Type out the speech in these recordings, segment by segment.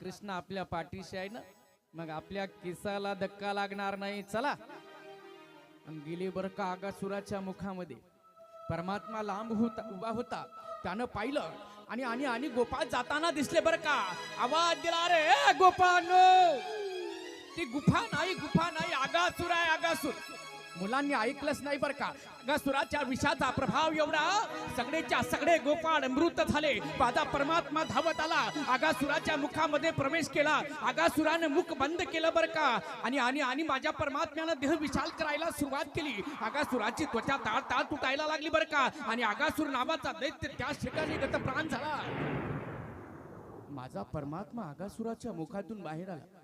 कृष्ण आपल्या पाठीशी आहे ना मग आपल्या केसाला धक्का लागणार नाही. चला. गेली बर का आगासुराच्या मुखामध्ये. परमात्मा लांब होता उभा होता. त्यानं पाहिलं आणि आणि आणि गोपाळ जाताना दिसले बर का. आवाज दिला रे गोपाळ ती गुफा नाही गुफा नाही. आगासुर आहे आगासूर. मुलांनी ऐकलंच नाही बरं का. आगासुराच्या विषाचा प्रभाव एवढा सगळेच्या सगळे गोपाळ मृत झाले. पादा परमात्मा धावत आला. आगासुराच्या मुखामध्ये प्रवेश केला. आगासुराने मुख बंद केलं बरं का. आणि आणि आणि माझ्या परमात्म्यानं देह विशाल करायला सुरुवात केली. आगासुराची त्वचा ताळ ताळ तुटायला लागली बरं का. आणि आगासुर नावाचा दैत्य त्याच ठिकाणी गत प्राण झाला. माझा परमात्मा आगासुराच्या मुखातून बाहेर आला.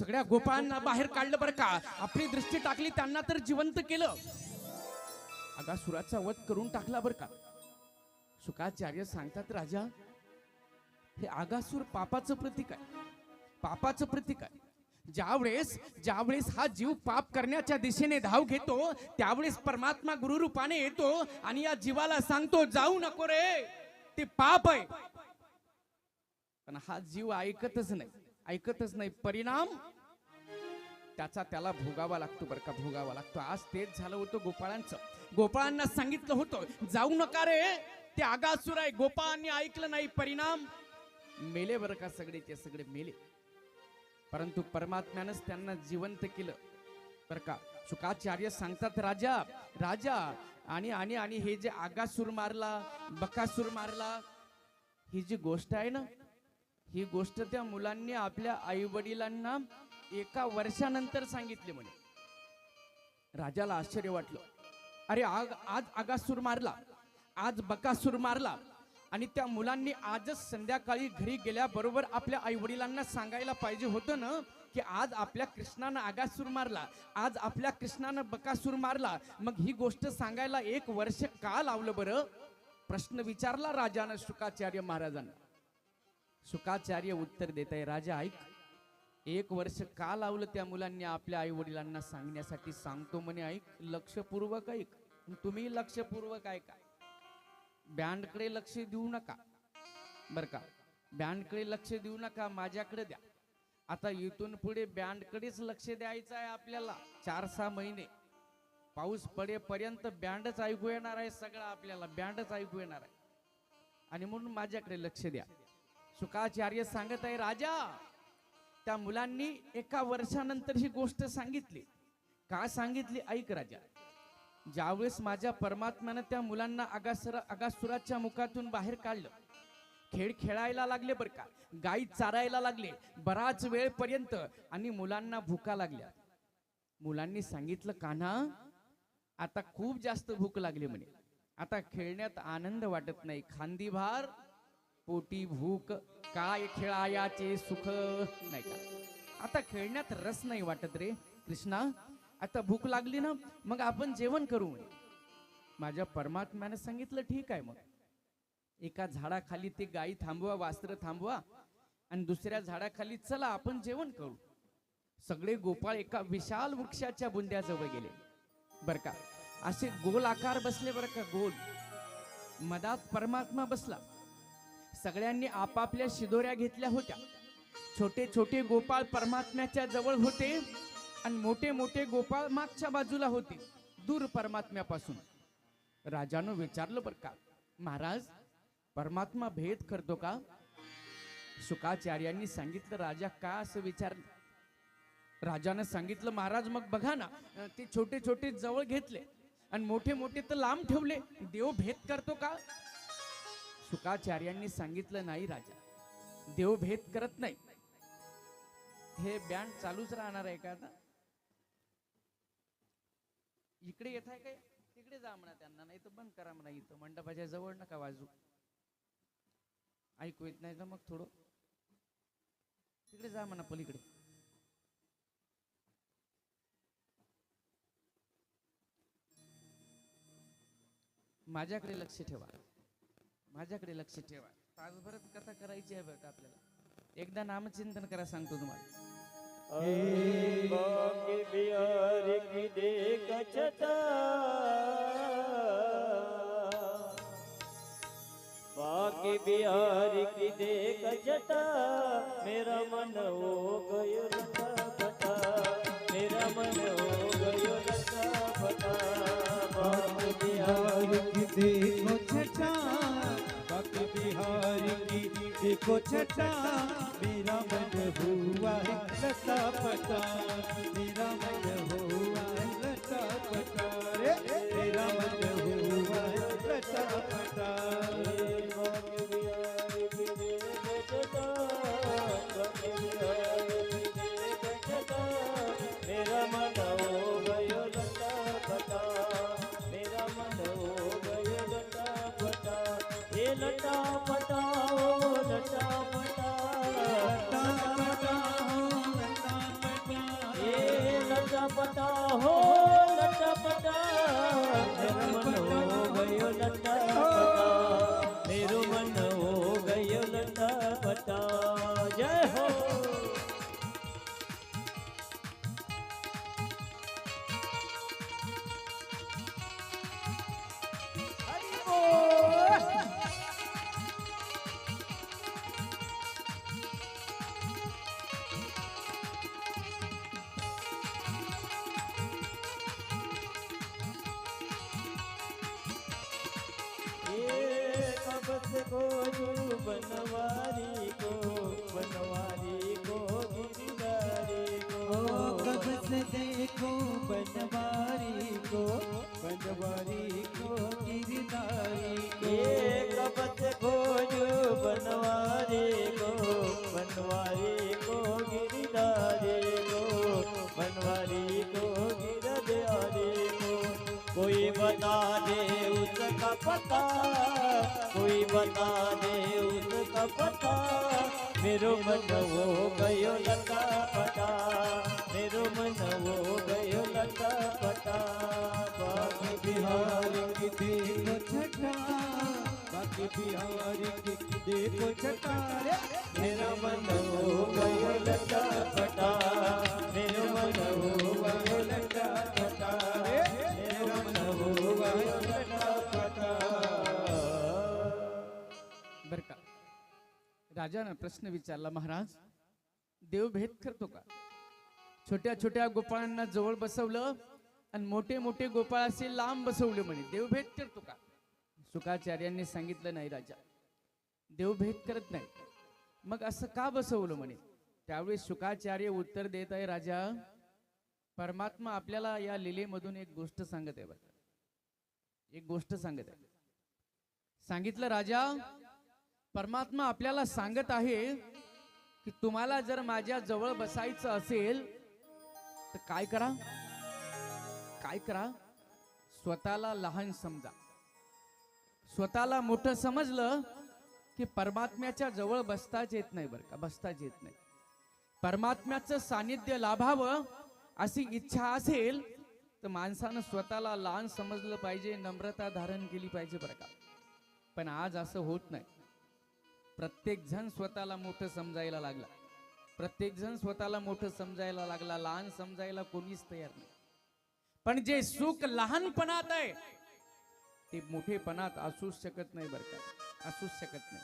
सगळ्या गोपाळांना बाहेर काढलं बरं का? आपली दृष्टी टाकली त्यांना तर जिवंत केलं. आगासुराचा वध करून टाकला बरं का? सुखाचार्य सांगतात राजा हे आगासूर पापाचं प्रतीक आहे. पापाचं प्रतीक आहे. ज्यावेळेस ज्यावेळेस हा जीव पाप करण्याच्या दिशेने धाव घेतो त्यावेळेस परमात्मा गुरुरूपाने येतो आणि या जीवाला सांगतो जाऊ नको रे ते पाप आहे. पण हा जीव ऐकतच नाही. ऐकतच नाही. परिणाम? त्याचा त्याला भोगावा लागतो बरं का भोगावा लागतो. आज तेच झालं होतं गोपाळांचं. गोपाळांना सांगितलं होतं जाऊ नका रे ते आगासूर आहे. गोपाळांनी ऐकलं नाही परिणाम. मेले बरं का सगळेचे सगळे मेले. परंतु परमात्म्यानंच त्यांना जिवंत केलं. बरं का शुकाचार्य सांगतात राजा राजा आणि आणि आणि हे जे आगासूर मारला बकासूर मारला ही जी गोष्ट आहे ना ही गोष्ट त्या मुलांनी आपल्या आई वडिलांना एका वर्षानंतर सांगितले म्हणे. राजाला आश्चर्य वाटलं. अरे आग आज आगासूर मारला. आज बकासूर मारला. आणि त्या मुलांनी आजच संध्याकाळी घरी गेल्याबरोबर आपल्या आई वडिलांना सांगायला पाहिजे होतं ना की आज आपल्या कृष्णानं आगासूर मारला. आज आपल्या कृष्णानं बकासूर मारला. मग ही गोष्ट सांगायला एक वर्ष का लावलं बरं? प्रश्न विचारला राजानं शुकाचार्य महाराजांना. शुकाचार्य उत्तर देत आहे. राजा ऐक. एक वर्ष का लावलं त्या मुलांनी आपल्या आई वडिलांना सांगण्यासाठी? सांगतो म्हणे ऐक. लक्षपूर्वक ऐक. तुम्ही लक्षपूर्वक ऐका. बँडकडे लक्ष देऊ नका. बर का? बँडकडे लक्ष देऊ नका माझ्याकडे द्या. आता इथून पुढे बँडकडेच लक्ष द्यायचं आहे आपल्याला. चार सहा महिने. पाऊस पडेपर्यंत बँडच ऐकू येणार आहे सगळं आपल्याला. बँडच ऐकू येणार आहे. आणि म्हणून माझ्याकडे लक्ष द्या. शुकाचार्य सांगत आहे राजा त्या मुलांनी एका वर्षानंतर ही गोष्ट सांगितली. का सांगितली? ऐक राजा ज्यावेळेस माझ्या परमात्म्यानं त्या मुलांना अगासुरा अगासुराच्या मुखातून बाहेर काढलं खेळ खेळायला लागले बरं का गाई चारायला लागले बराच वेळपर्यंत आणि मुलांना भुका लागल्या. मुलांनी सांगितलं कान्हा आता खूप जास्त भूक लागली म्हणे. आता खेळण्यात आनंद वाटत नाही. खांदी भार पोटी भूक काय खेळायाचे सुख? नाही का? आता खेळण्यात रस नाही वाटत रे कृष्णा. आता भूक लागली ना मग आपण जेवण करू. माझ्या परमात्म्याने सांगितलं ठीक आहे मग. एका झाडाखाली ते गाई थांबवा वास्त्र थांबवा आणि दुसऱ्या झाडाखाली चला आपण जेवण करू. सगळे गोपाळ एका विशाल वृक्षाच्या बुंद्याजवळ गेले. बर का? असे गोल आकार बसले बर का गोल. मधात परमात्मा बसला. सगळ्यांनी आपापल्या शिदोऱ्या घेतल्या होत्या. छोटे छोटे गोपाळ परमात्म्याच्या जवळ होते आणि मोठे मोठे गोपाळ मागच्या बाजूला होते दूर परमात्म्यापासून. राजानं विचारलं बर का महाराज परमात्मा भेद करतो का? शुकाचार्यांनी सांगितलं राजा का असं विचारलं? राजानं सांगितलं महाराज मग बघा ना ते छोटे छोटे जवळ घेतले आणि मोठे मोठे तर लांब ठेवले देव भेद करतो का? शुकाचार्यांनी सांगितलं नाही राजा. देव भेद करत नाही. हे बँड चालूच राहणार आहे का आता? इकडे येत आहे काय? तिकडे जा म्हणा त्यांना नाही तर बंद करा म्हणा इथं. मंडपाच्या जवळ नका वाजू. ऐकू येत नाही तर मग थोडं. तिकडे जा म्हणा पलीकडे. माझ्याकडे लक्ष ठेवा. माझ्याकडे लक्ष ठेवा. तासभरात कथा करायची आहे बघ आपल्याला? एकदा नामचिंतन करा सांगतो तुम्हाला. बाकी बिहारी की देख जटा बाकी मेरा मन हो गयो लटापटा मेरा मन हो गयो लटापटा बाकी बिहारी की देख जटा देखो छटा मेरा मन हुआ है लता पटा मेरा मन हुआ है लता पटा रे मेरा मन हुआ है लता पटा लटपट हो लटपट ये कब से को बनवारी को बनवारी को गिरधारी को। कब से देखो बनवारी को बनवारी को गिरधारी को। ये कपत खोज बनवारी को बनवारी को गिरधारी को बनवारी को गिरधारी को। कोई बता दे उसका पता कोई बता दे उसका पता। मेरो मन हो गयो लता पटा मेरो मन हो गयो लता पटा बाकी बिहार की देखो छटा। बाकी बिहार की देखो रे मेरा मन हो गयो लटा पटा राजानं प्रश्न विचारला महाराज देव भेद करतो का? छोट्या छोट्या गोपाळांना जवळ बसवलं आणि मोठे मोठे गोपाळ असे लांब बसवले म्हणे देवभेद करतो का? सुखाचार्यांनी सांगितलं नाही राजा देवभेद करत नाही. मग असं का बसवलं म्हणे? त्यावेळी सुखाचार्य उत्तर देत आहे राजा परमात्मा आपल्याला या लिलेमधून एक गोष्ट सांगत आहे बघा. एक गोष्ट सांगत आहे. सांगितलं राजा परमात्मा आपल्याला सांगत आहे की तुम्हाला जर माझ्या जवळ बसायचं असेल तर काय करा? काय करा? स्वतःला लहान समजा. स्वतःला मोठं समजलं की परमात्म्याच्या जवळ बसताच येत नाही बरं का बसताच येत नाही. परमात्म्याचं सानिध्य लाभावं अशी इच्छा असेल तर माणसानं स्वतःला लहान समजलं पाहिजे नम्रता धारण केली पाहिजे बरं का. पण आज असं होत नाही. प्रत्येकजण स्वतःला मोठं समजायला लागला. प्रत्येकजण स्वतःला मोठं समजायला लागला. लहान समजायला कोणीच तयार नाही. पण जे सुख लहानपणात आहे ते मोठेपणात असूच शकत नाही बरं का. असूच शकत नाही.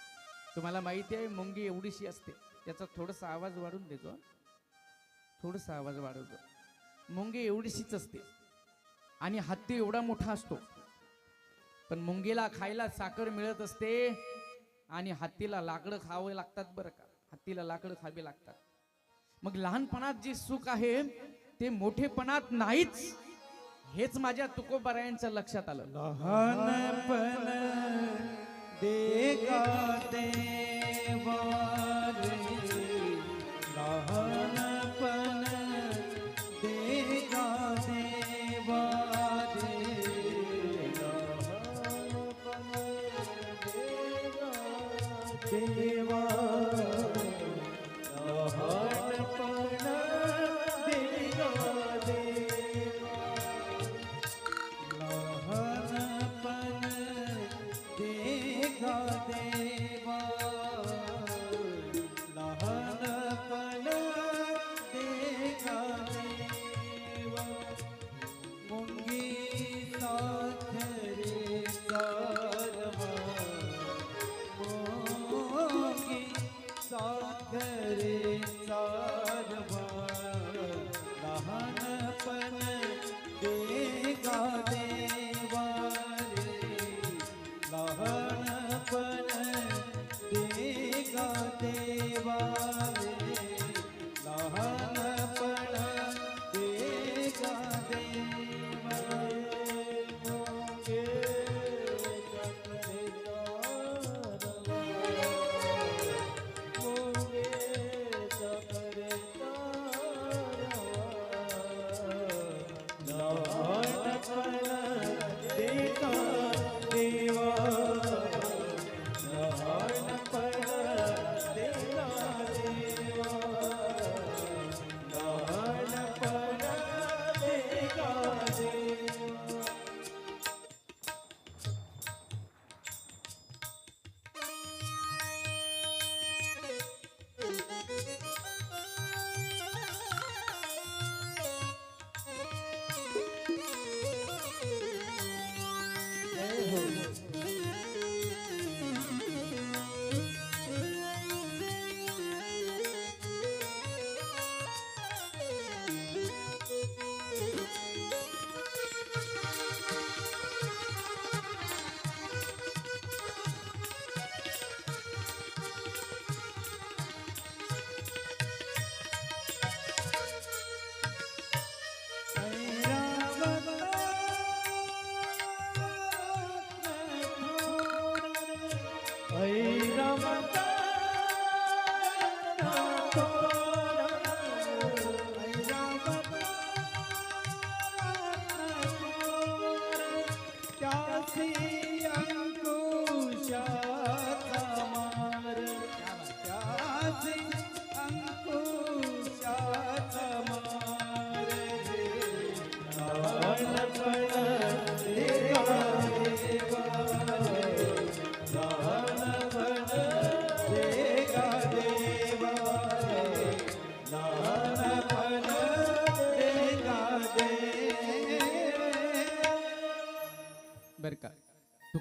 तुम्हाला माहिती आहे मुंगी एवढीशी असते. त्याचा थोडासा आवाज वाढून देतो थोडासा आवाज वाढवतो मुंगी एवढीशीच असते. आणि हत्ती एवढा मोठा असतो. पण मुंगीला खायला साखर मिळत असते. आणि हत्तीला लाकडं खावं लागतात बरं का? हत्तीला लाकडं खावे लागतात. मग लहानपणात जे सुख आहे ते मोठेपणात नाहीच. हेच माझ्या तुकोबरायांच्या लक्षात आलं. लहानपण देवा.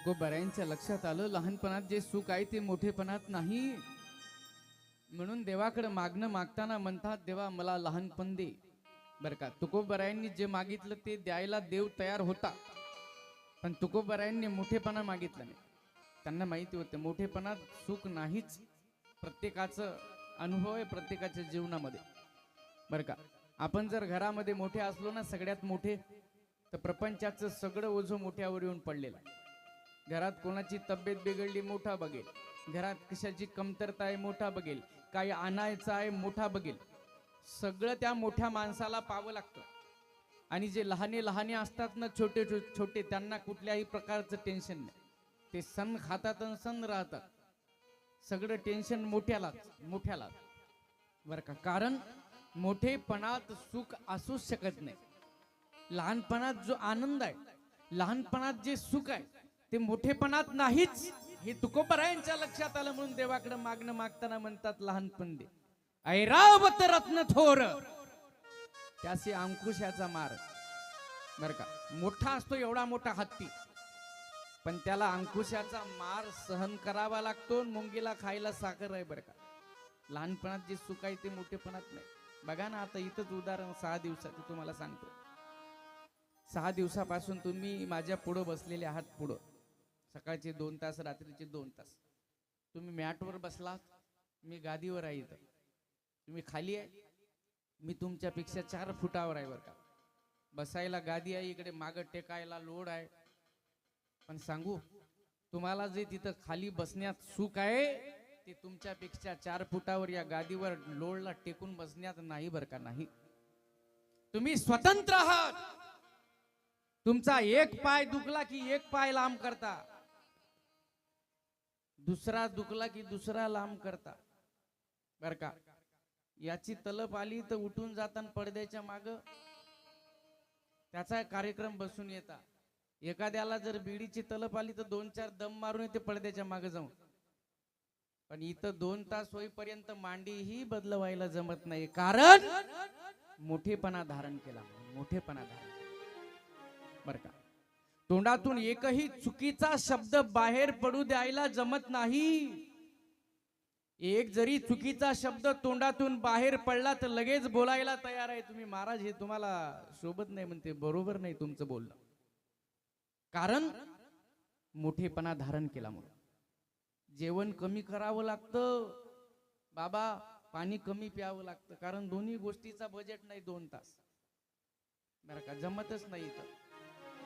तुकोबारायांच्या लक्षात आलं. लहानपणात जे सुख आहे ते मोठेपणात नाही. म्हणून देवाकडे मागणं मागताना म्हणतात देवा मला लहानपण दे. बर का? तुकोबरायांनी जे मागितलं ते द्यायला देव तयार होता. पण तुकोबरायांनी मोठेपणा मागितलं नाही. त्यांना माहिती होतं मोठेपणात सुख नाहीच. प्रत्येकाचं अनुभव आहे प्रत्येकाच्या जीवनामध्ये. बर का? आपण जर घरामध्ये मोठे असलो ना सगळ्यात मोठे तर प्रपंचाचं सगळं ओझं मोठ्यावर येऊन पडलेलं आहे. घरात कोणाची तब्येत बिघडली मोठा बघेल. घरात कशाची कमतरता आहे मोठा बघेल. काही आणायचं आहे मोठा बघेल. सगळं त्या मोठ्या माणसाला पाहावं लागतं. आणि जे लहाने लहाने असतात ना छोटे छोटे त्यांना कुठल्याही प्रकारचं टेन्शन नाही. ते सण खातात आणि सण राहतात. सगळं टेन्शन मोठ्यालाच मोठ्यालाच. बरं का? कारण मोठेपणात सुख असूच शकत नाही. लहानपणात जो आनंद आहे लहानपणात जे सुख आहे ते मोठेपणात नाहीच. हे तुकोबरायांच्या लक्षात आलं म्हणून देवाकडे मागणं मागताना म्हणतात लहानपण दे. ऐरावत रत्न थोर. त्याशी अंकुशाचा मार. बर का मोठा असतो एवढा मोठा हत्ती. पण त्याला अंकुशाचा मार सहन करावा लागतो मुंगीला खायला साखर आहे बरं का. लहानपणात जे सुख आहे ते मोठेपणात नाही. बघा ना आता इथंच उदाहरण सहा दिवसाचं तुम्हाला सांगतो. सहा दिवसापासून तुम्ही माझ्या पुढं बसलेले आहात पुढं. सकाळचे दोन तास रात्रीचे दोन तास. तुम्ही मॅटवर बसलात मी गादीवर आहे इथं. तुम्ही खाली आहे मी तुमच्यापेक्षा चार फुटावर आहे बरं का. बसायला गादी आहे इकडे मागं टेकायला लोड आहे. पण सांगू तुम्हाला जे तिथं खाली बसण्यात सुख आहे ते तुमच्यापेक्षा चार फुटावर या गादीवर लोडला टेकून बसण्यात नाही बरं का नाही. तुम्ही स्वतंत्र आहात. तुमचा एक पाय दुखला की एक पाय लांब करता. दुसरा दुखला की दुसरा लांब करता. बर का? याची तलप आली तर उठून जाताना पडद्याच्या माग त्याचा कार्यक्रम बसून येता. एखाद्याला जर बिडीची तलप आली तर दोन चार दम मारून येते पडद्याच्या मागे जाऊन. पण इथं दोन तास होईपर्यंत मांडीही बदलवायला जमत नाही. कारण मोठेपणा धारण केला. मोठेपणा धारण बर का? तोंडातून एकही चुकीचा शब्द बाहेर पडू द्यायला जमत नाही. एक जरी चुकीचा शब्द तोंडातून बाहेर पडला तर लगेच बोलायला तयार आहे. तुम्ही महाराज हे तुम्हाला शोभत नाही म्हणते बरोबर नाही तुमचं बोलणं. कारण मोठेपणा धारण केला म्हणून. जेवण कमी करावं लागतं. बाबा पाणी कमी प्यावं लागतं. कारण दोन्ही गोष्टीचा बजेट नाही दोन तास. बरं का जमतच नाही इथं.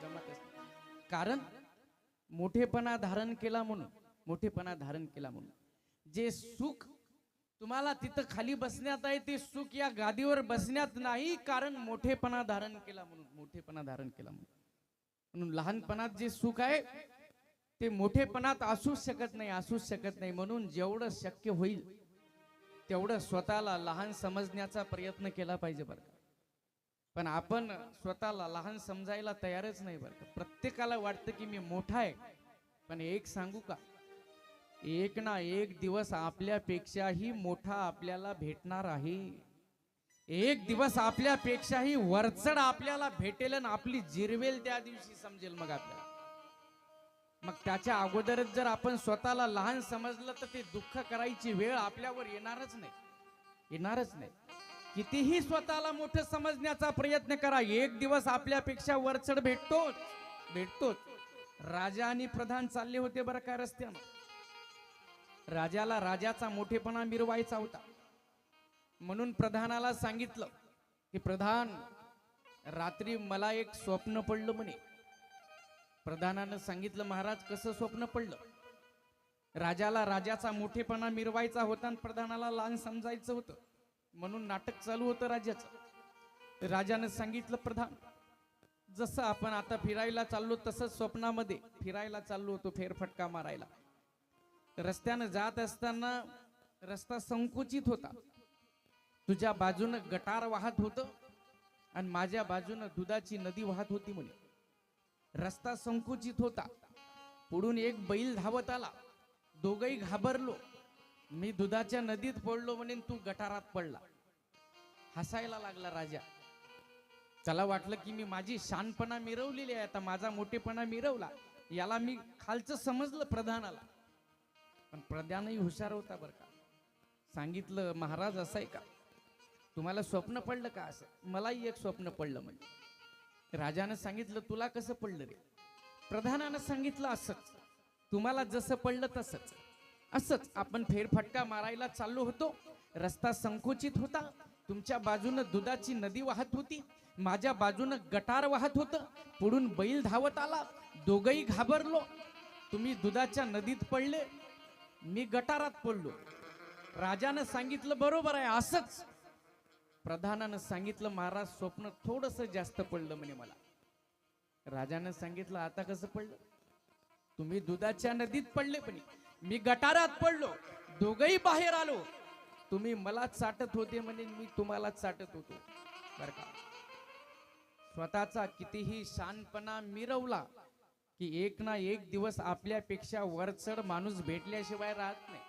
जमतच नाही. कारण मोठेपणा धारण केला म्हणून मोठेपणा धारण केला म्हणून. जे सुख तुम्हाला तिथं खाली बसण्यात आहे ते सुख या गादीवर बसण्यात नाही कारण मोठेपणा धारण केला म्हणून मोठेपणा धारण केला म्हणून. म्हणून लहानपणात जे सुख आहे ते मोठेपणात असूच शकत नाही असूच शकत नाही. म्हणून जेवढं शक्य होईल तेवढं स्वतःला लहान समजण्याचा प्रयत्न केला पाहिजे बरं पण आपण स्वतःला लहान समजायला तयारच नाही बरं का. प्रत्येकाला वाटतं की मी मोठा आहे. पण एक सांगू का? एक ना एक दिवस आपल्यापेक्षाही मोठा आपल्याला भेटणार आहे. एक दिवस आपल्यापेक्षाही वरचढ आपल्याला भेटेल आणि आपली जिरवेल त्या दिवशी समजेल मग आपल्याला. मग त्याच्या अगोदरच जर आपण स्वतःला लहान समजलं तर ते दुःख करायची वेळ आपल्यावर येणारच नाही. येणारच नाही. कितीही स्वतःला मोठं समजण्याचा प्रयत्न करा. एक दिवस आपल्यापेक्षा वरचढ भेटतोच. भेटतोच. राजा आणि प्रधान चालले होते बरं का रस्त्यानं. राजाला राजाचा मोठेपणा मिरवायचा होता. म्हणून प्रधानाला सांगितलं की प्रधान रात्री मला एक स्वप्न पडलं म्हणे. प्रधानानं सांगितलं महाराज कसं स्वप्न पडलं? राजाला राजाचा मोठेपणा मिरवायचा होता आणि प्रधानाला लहान समजायचं होतं. म्हणून नाटक चालू होतं राजाचं राजानं सांगितलं प्रधान जसं आपण आता फिरायला चाललो तसंच स्वप्नामध्ये फिरायला चाललो होतो फेरफटका मारायला. रस्त्यानं जात असताना रस्ता संकुचित होता. तुझ्या बाजूनं गटार वाहत होतं आणि माझ्या बाजूनं दुधाची नदी वाहत होती म्हणे. रस्ता संकुचित होता. पुढून एक बैल धावत आला. दोघही घाबरलो. मी दुधाच्या नदीत पडलो म्हणे तू गटारात पडला. हसायला लागला राजा. चला वाटलं की मी माझी शानपणा मिरवलेली आहे. आता माझा मोठेपणा मिरवला. याला मी खालचं समजलं प्रधानाला. पण प्रधानही हुशार होता बरं का. सांगितलं महाराज असं आहे का? तुम्हाला स्वप्न पडलं का असं? मलाही एक स्वप्न पडलं म्हणजे. राजानं सांगितलं तुला कसं पडलं रे? प्रधानानं सांगितलं असंच. तुम्हाला जसं पडलं तसंच. असंच आपण फेरफटका मारायला चाललो होतो. रस्ता संकुचित होता. तुमच्या बाजूनं दुधाची नदी वाहत होती. माझ्या बाजूनं गटार वाहत होतं. पुढून बैल धावत आला. दोघही घाबरलो. तुम्ही दुधाच्या नदीत पडले. मी गटारात पडलो. राजानं सांगितलं बरोबर आहे असंच. प्रधानानं सांगितलं महाराज स्वप्न थोडस जास्त पडलं म्हणे मला. राजानं सांगितलं आता कसं पडलं? तुम्ही दुधाच्या नदीत पडले पण मी गटारात पडलो दोघही बाहेर आलो. तुम्ही मला चाटत होते म्हणजे मी तुम्हाला चाटत होतो. बर का? स्वतःचा कितीही शानपणा मिरवला की एक ना एक दिवस आपल्यापेक्षा वरचढ माणूस भेटल्याशिवाय राहत नाही.